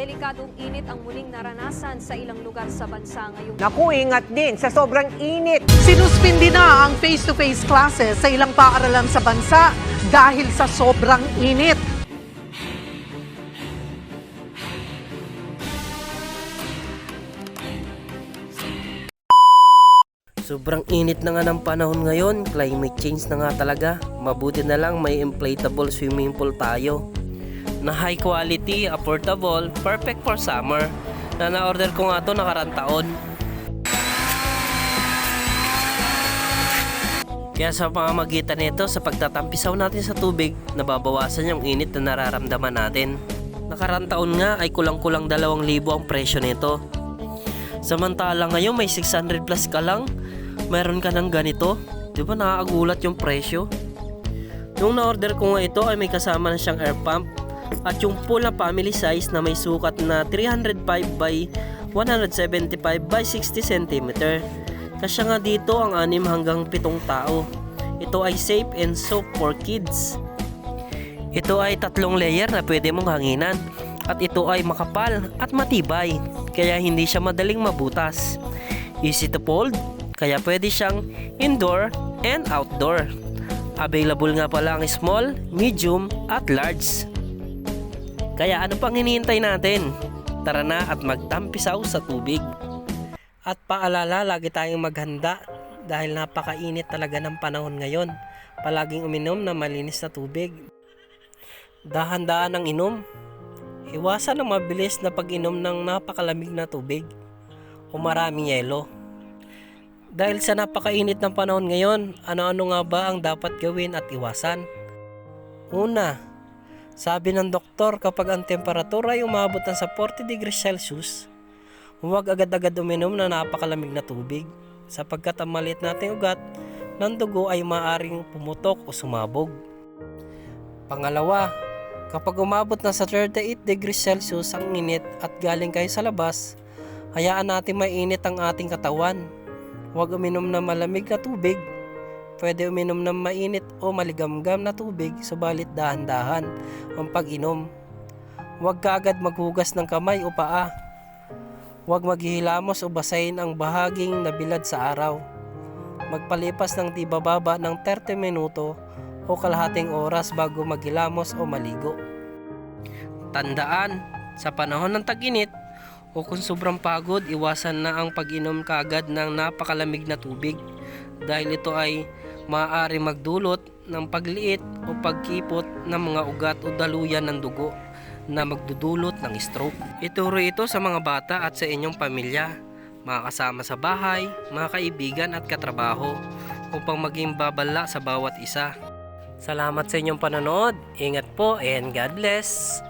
Delikadong init ang muling naranasan sa ilang lugar sa bansa ngayong Naku, ingat din sa sobrang init. Sinuspindi na ang face-to-face classes sa ilang paaralan sa bansa dahil sa sobrang init. Sobrang init na nga ng panahon ngayon, climate change na nga talaga. Mabuti na lang may inflatable swimming pool tayo. Na high quality, affordable, perfect for summer. Na na-order ko nga to nakarang taon. Kaya sa pamamagitan nito, sa pagtatampisaw natin sa tubig, nababawasan yung init na nararamdaman natin. Nakarang taon nga ay kulang-kulang 2,000 ang presyo nito. Samantala ngayon may 600 plus ka lang, meron ka ng ganito. Di ba nakakagulat yung presyo? Nung na-order ko nga ito ay may kasama na siyang air pump at yung full na family size na may sukat na 305 by 175 by 60 cm. Kasya nga dito ang 6 hanggang 7 tao. Ito ay safe and soft for kids. Ito ay tatlong layer na pwede mong hanginan at ito ay makapal at matibay kaya hindi siya madaling mabutas. Easy to fold kaya pwede siyang indoor and outdoor. Available nga pala ang small, medium at large. Kaya ano pang hinihintay natin? Tara na at magtampisaw sa tubig. At paalala, lagi tayong maghanda dahil napakainit talaga ng panahon ngayon. Palaging uminom na malinis na tubig. Dahan-daan ang inom. Iwasan ang mabilis na pag-inom ng napakalamig na tubig o maraming yelo. Dahil sa napakainit ng panahon ngayon, ano-ano nga ba ang dapat gawin at iwasan? Una, sabi ng doktor kapag ang temperatura ay umabot na sa 40 degrees Celsius, huwag agad-agad uminom na napakalamig na tubig sapagkat ang maliit nating ugat ng dugo ay maaring pumutok o sumabog. Pangalawa, kapag umabot na sa 38 degrees Celsius ang init at galing kayo sa labas, hayaan natin mainit ang ating katawan. Huwag uminom ng malamig na tubig. Pwede uminom ng mainit o maligamgam na tubig, subalit dahan-dahan ang pag-inom. Huwag ka agad maghugas ng kamay o paa. Huwag maghihilamos o basahin ang bahaging nabilad sa araw. Magpalipas ng di bababa ng 30 minuto o kalahating oras bago maghilamos o maligo. Tandaan, sa panahon ng tag-init o kung sobrang pagod, iwasan na ang pag-inom kaagad ng napakalamig na tubig dahil ito ay maaari magdulot ng pagliit o pagkipot ng mga ugat o daluyan ng dugo na magdudulot ng stroke. Ituro ito sa mga bata at sa inyong pamilya, mga kasama sa bahay, mga kaibigan at katrabaho upang maging babala sa bawat isa. Salamat sa inyong panonood. Ingat po and God bless.